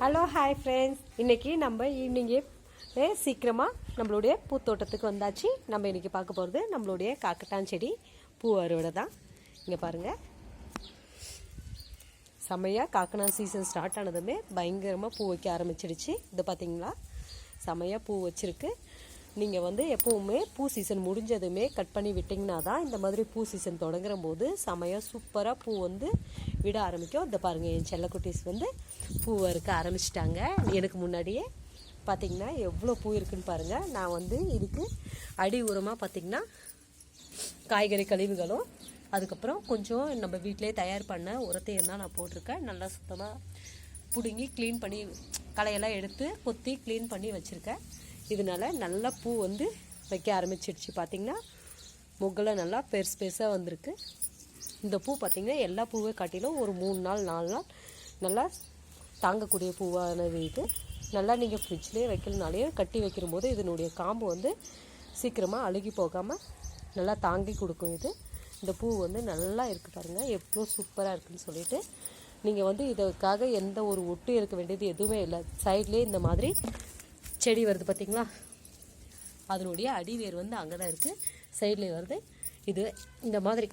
Hello hi friends இன்றைக்கி நம்ம ஈவினிங்கே சீக்கிரமாக நம்மளுடைய பூத்தோட்டத்துக்கு வந்தாச்சு. நம்ம இன்றைக்கி பார்க்க போகிறது நம்மளுடைய காக்கட்டான் செடி பூ அறுவடை தான். இங்கே பாருங்கள் செமையாக காக்கனா சீசன் ஸ்டார்ட் ஆனதுமே பயங்கரமாக பூ வைக்க ஆரம்பிச்சிடுச்சு. இது பார்த்திங்களா செமையாக பூ வச்சுருக்கு. நீங்கள் வந்து எப்போவுமே பூ சீசன் முடிஞ்சதுமே கட் பண்ணி விட்டிங்கன்னா தான் இந்த மாதிரி பூ சீசன் தொடங்குற போது செமையாக சூப்பராக பூ வந்து விட ஆரம்பிக்கும். இந்த பாருங்கள் என் செல்லக்குட்டீஸ் வந்து பூ வறுக்க ஆரம்பிச்சிட்டாங்க. எனக்கு முன்னாடியே பார்த்தீங்கன்னா எவ்வளோ பூ இருக்குன்னு பாருங்கள் நான் வந்து இதுக்கு அடி உரமாக பார்த்திங்கன்னா காய்கறி கழிவுகளும் அதுக்கப்புறம் கொஞ்சம் நம்ம வீட்டிலே தயார் பண்ண உரத்தையும் தான் நான் போட்டிருக்கேன். நல்லா சுத்தமாக பிடுங்கி க்ளீன் பண்ணி களையெல்லாம் எடுத்து கொத்தி க்ளீன் பண்ணி வச்சுருக்கேன். இதனால நல்லா பூ வந்து வைக்க ஆரம்பிச்சிடுச்சு பார்த்திங்கன்னா முகெல்லாம் நல்லா பெருசு பெருசாக வந்திருக்கு. இந்த பூ பார்த்திங்கன்னா எல்லா பூவை காட்டிலும் ஒரு மூணு நாள் நாலு நாள் நல்லா தாங்கக்கூடிய பூவானது இது நல்லா நீங்கள் ஃப்ரிட்ஜ்லேயே வைக்கலனாலேயே கட்டி வைக்கிற போது இதனுடைய காம்பு வந்து சீக்கிரமாக அழுகி போகாமல் நல்லா தாங்கி கொடுக்கும் இது. இந்த பூ வந்து நல்லா இருக்குது பாருங்கள் எவ்வளோ சூப்பராக இருக்குதுன்னு சொல்லிட்டு நீங்கள் வந்து இதுக்காக எந்த ஒரு ஒட்டு இருக்க வேண்டியது எதுவுமே இல்லை. சைட்லேயே இந்த மாதிரி செடி வருது பார்த்திங்களா அதனுடைய அடிவேர் வந்து அங்கே தான் இருக்குது சைட்லேயே வருது. இது இந்த மாதிரி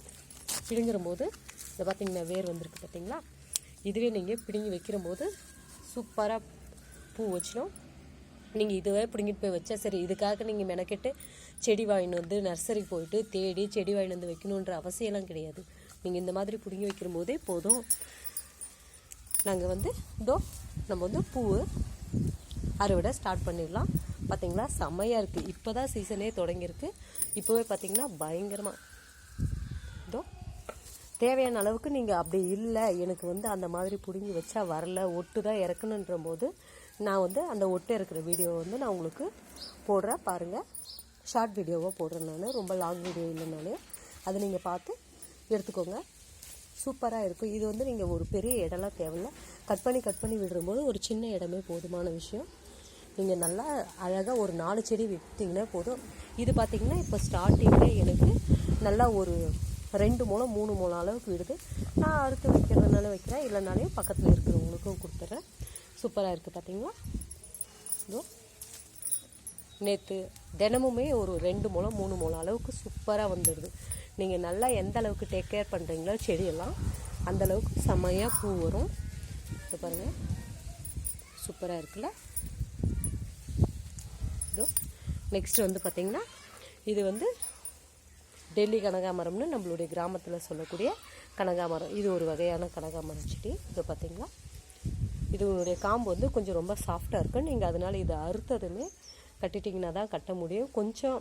பிடுங்கிறபோது இந்த பார்த்திங்கன்னா வேர் வந்திருக்கு பார்த்தீங்களா இதுவே நீங்கள் பிடுங்கி வைக்கிற போது சூப்பராக பூ வச்சிடும். நீங்கள் இதுவே பிடுங்கிட்டு போய் வச்சா சரி இதுக்காக நீங்கள் மெனக்கெட்டு செடி வாங்கிட்டு வந்து நர்சரி போயிட்டு தேடி செடி வாங்கிட்டு வந்து வைக்கணுன்ற அவசியம்லாம் கிடையாது. நீங்கள் இந்த மாதிரி பிடுங்கி வைக்கிற போதே போதும். நாங்கள் வந்து இதோ நம்ம வந்து பூ அறுவடை ஸ்டார்ட் பண்ணிடலாம். பார்த்தீங்களா செம்மையாக இருக்குது இப்போ தான் சீசனே தொடங்கியிருக்கு. இப்போவே பார்த்தீங்கன்னா பயங்கரமாக இதோ தேவையான அளவுக்கு நீங்கள் அப்படி இல்லை. எனக்கு வந்து அந்த மாதிரி பிடுங்கி வச்சா வரல. ஒட்டு தான் இறக்கணுன்ற போது நான் வந்து அந்த ஒட்டு இருக்கிற வீடியோவை வந்து நான் உங்களுக்கு போடுறேன். பாருங்கள் ஷார்ட் வீடியோவாக போடுறேன் நான். ரொம்ப லாங் வீடியோ இல்லைனாலே அதை நீங்கள் பார்த்து எடுத்துக்கோங்க. சூப்பராக இருக்கும். இது வந்து நீங்கள் ஒரு பெரிய இடம்லாம் தேவையில்ல. கட் பண்ணி கட் பண்ணி விடும்போது ஒரு சின்ன இடமே போதுமான விஷயம். நீங்கள் நல்லா அழகாக ஒரு நாலு செடி விற்றிங்கன்னா போதும். இது பார்த்திங்கன்னா இப்போ ஸ்டார்டிங்கில் எனக்கு நல்லா ஒரு ரெண்டு மூலம் மூணு மூலம் அளவுக்கு விடுது. நான் அறுத்து வைக்கிறதுனால வைக்கிறேன். இல்லைனாலையும் பக்கத்தில் இருக்கிறவங்களுக்கும் கொடுத்துட்றேன் சூப்பராக இருக்குது பார்த்தீங்களா இதோ நேற்று தினமுமே ஒரு ரெண்டு மூலம் மூணு மூலம் அளவுக்கு சூப்பராக வந்துடுது. நீங்கள் நல்லா எந்த அளவுக்கு டேக் கேர் பண்ணுறீங்களோ செடியெல்லாம் அந்த அளவுக்கு செம்மையாக பூ வரும். இப்போ பாருங்கள் சூப்பராக இருக்குல்ல? இதோ நெக்ஸ்ட் வந்து பார்த்திங்கன்னா இது வந்து டெல்லி கனகாமரம்னு நம்மளுடைய கிராமத்தில் சொல்லக்கூடிய கனகாமரம். இது ஒரு வகையான கனகாமரம் செடி. இது பார்த்திங்களா இதனுடைய காம்பு வந்து கொஞ்சம் ரொம்ப சாஃப்டாக இருக்கும் நீங்கள் அதனால் இதை அறுத்ததுமே கட்டிட்டிங்கன்னா தான் கட்ட முடியும். கொஞ்சம்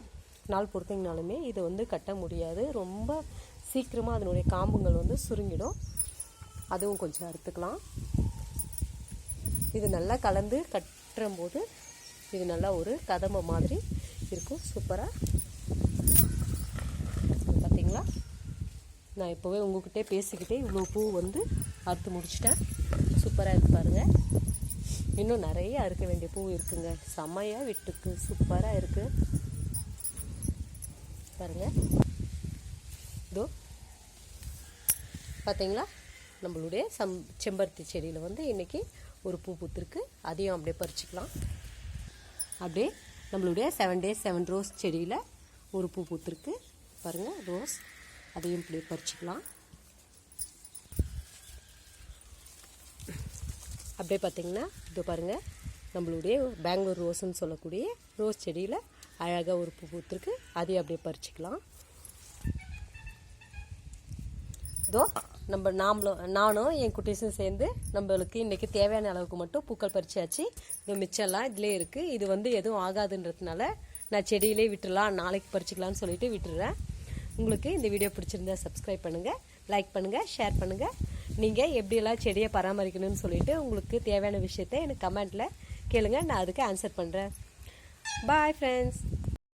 நாள் பொறுத்திங்கனாலுமே இதை வந்து கட்ட முடியாது. ரொம்ப சீக்கிரமாக அதனுடைய காம்புங்கள் வந்து சுருங்கிடும். அதுவும் கொஞ்சம் அறுத்துக்கலாம். இது நல்லா கலந்து கட்டும்போது இது நல்லா ஒரு கதம்ப மாதிரி இருக்கும். சூப்பராக பார்த்தீங்களா நான் இப்போவே உங்ககிட்டே பேசிக்கிட்டே இவ்வளோ பூ வந்து அறுத்து முடிச்சிட்டேன். சூப்பராக இருக்கு பாருங்கள் இன்னும் நிறைய அறுக்க வேண்டிய பூ இருக்குங்க. செம்மையாக விட்டுருக்கு. சூப்பராக இருக்குது பாருங்கள் இதோ. பார்த்தீங்களா நம்மளுடைய சம் செம்பருத்தி செடியில் வந்து இன்றைக்கி ஒரு பூ பூத்துருக்கு. அதையும் அப்படியே பறிச்சிக்கலாம். அப்படியே நம்மளுடைய செவன் டேஸ் செவன் ரோஸ் செடியில் ஒரு பூ பூத்துருக்கு. பாருங்கள் ரோஸ் அதையும் இப்படி பறிச்சுக்கலாம். அப்படியே பார்த்தீங்கன்னா இது பாருங்கள் நம்மளுடைய பெங்களூர் ரோஸ்ன்னு சொல்லக்கூடிய ரோஸ் செடியில் அழகாக ஒரு பூ பூத்துருக்கு. அதையும் அப்படியே பறிச்சிக்கலாம். இதோ நம்ம நாமளும் நானும் என் குட்டீஸும் சேர்ந்து நம்மளுக்கு இன்றைக்கி தேவையான அளவுக்கு மட்டும் பூக்கள் பறிச்சாச்சு. இது மிச்சம்லாம் இதிலே இருக்குது இது வந்து எதுவும் ஆகாதுன்றதுனால நான் செடியிலே விட்டுடலாம் நாளைக்கு பறிச்சிக்கலாம்னு சொல்லிட்டு விட்டுறேன். உங்களுக்கு இந்த வீடியோ பிடிச்சிருந்தா சப்ஸ்கிரைப் பண்ணுங்கள் லைக் பண்ணுங்கள் ஷேர் பண்ணுங்கள் நீங்கள் எப்படியெல்லாம் செடியை பராமரிக்கணும்னு சொல்லிட்டு உங்களுக்கு தேவையான விஷயத்த எனக்கு கமெண்ட்டில் கேளுங்க. நான் அதுக்கு ஆன்சர் பண்ணுறேன் பாய் ஃப்ரெண்ட்ஸ்